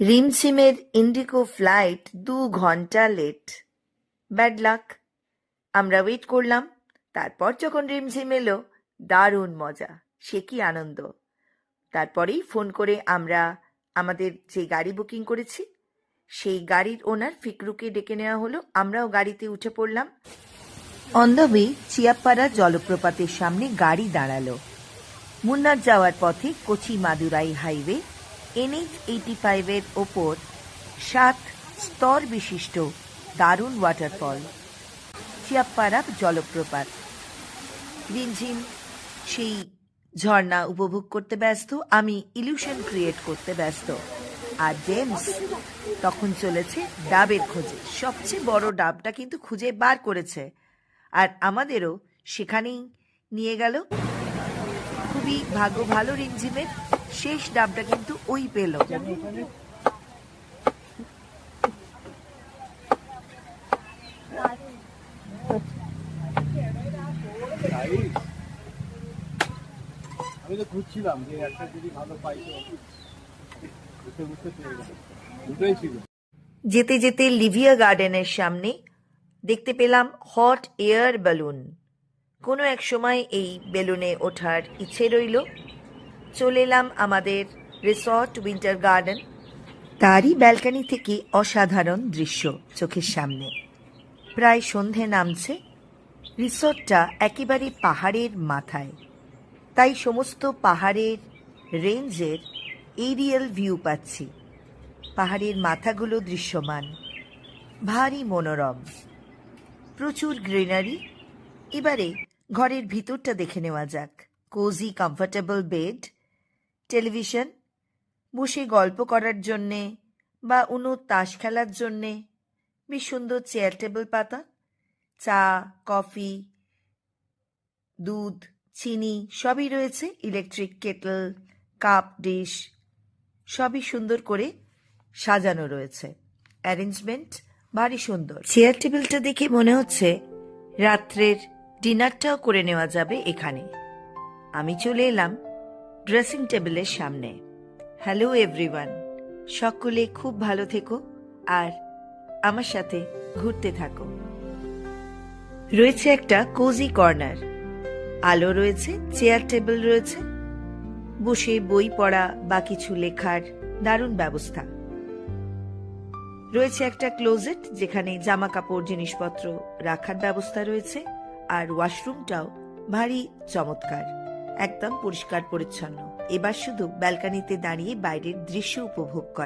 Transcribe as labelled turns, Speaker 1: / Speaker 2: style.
Speaker 1: রিমঝিমের Indigo flight দু ঘণ্টা late. Bad luck. আমরা ওয়েট করলাম, তারপর যখন রিমঝিম এলো, দারুণ মজা, সে কি আনন্দ। তারপরেই ফোন করে আমরা আমাদের যে গাড়ি বুকিং করেছি, সেই গাড়ির ওনার ফিকরুকে ডেকে নেওয়া হলো, আমরাও গাড়িতে উঠে পড়লাম। অন দ্য ওয়ে চিয়াপাড়া জলপ্রপাতের সামনে গাড়ি দাঁড়াল। মুন্নার যাওয়ার পথে Kochi Madurai highway NH eighty ফাইভের ওপর সাত স্তর বিশিষ্ট দারুণ ওয়াটারফল চিয়াপ্পাড়া জলপ্রপাত। রিমঝিম সেই ঝর্ণা উপভোগ করতে ব্যস্ত, আমি ইলিউশন ক্রিয়েট করতে ব্যস্ত। আর জেমস তখন চলেছে ডাবের খোঁজে। সবচেয়ে বড় ডাবটা কিন্তু খুঁজে বার করেছে। আর আমাদেরও সেখানেই নিয়ে গেল। খুবই ভাগ্য ভালো রিমঝিমের শেষ ডাবটা কিন্তু ওই পেল।
Speaker 2: আমি তো খুঁজছিলাম যে একটা যদি ভালো পাই তো বুঝতে বুঝতে পেয়ে গেলাম দুটোই ছিল।
Speaker 1: যেতে যেতে লিভিয়া গার্ডেনের সামনে দেখতে পেলাম হট এয়ার বেলুন। কোনো এক সময় এই বেলুনে ওঠার ইচ্ছে রইল। চলে এলাম আমাদের রিসর্ট উইন্টার গার্ডেন। তারই ব্যালকানি থেকে অসাধারণ দৃশ্য চোখের সামনে। প্রায় সন্ধে নামছে। রিসর্টটা একেবারে পাহাড়ের মাথায়। তাই সমস্ত পাহাড়ের রেঞ্জের এরিয়াল ভিউ পাচ্ছি। পাহাড়ের মাথাগুলো দৃশ্যমান। ভারী মনোরম। প্রচুর গ্রিনারি। এবারে ঘরের ভিতরটা দেখে নেওয়া যাক। কোজি কমফোর্টেবল বেড টেলিভিশন, বসে গল্প করার জন্যে বা উনো তাস খেলার জন্যে বেশ সুন্দর চেয়ার টেবিল পাতা, চা, কফি, দুধ, চিনি সবই রয়েছে ইলেকট্রিক কেটল, কাপ, ডিশ, সবই সুন্দর করে সাজানো রয়েছে। অ্যারেঞ্জমেন্ট ভারী সুন্দর। চেয়ার টেবিলটা দেখে মনে হচ্ছে রাত্রের ডিনারটাও করে নেওয়া যাবে এখানে। আমি চলে এলাম ড্রেসিং টেবিলের সামনে। হ্যালো এভরিওয়ান সকলে খুব ভালো থেকো আর আমার সাথে ঘুরতে থাকো। রয়েছে একটা কোজি কর্নার আলো রয়েছে চেয়ার টেবিল রয়েছে। বসে বই পড়া, বা কিছু লেখার দারুণ ব্যবস্থা। রয়েছে একটা ক্লোজেট যেখানে জামা কাপড় জিনিসপত্র রাখার ব্যবস্থা রয়েছে। আর ওয়াশরুমটাও ভারী, চমৎকার। একদম পরিষ্কার পরিচ্ছন্ন এবার শুধু ব্যালকানিতে দাঁড়িয়ে বাইরের দৃশ্য উপভোগ কর।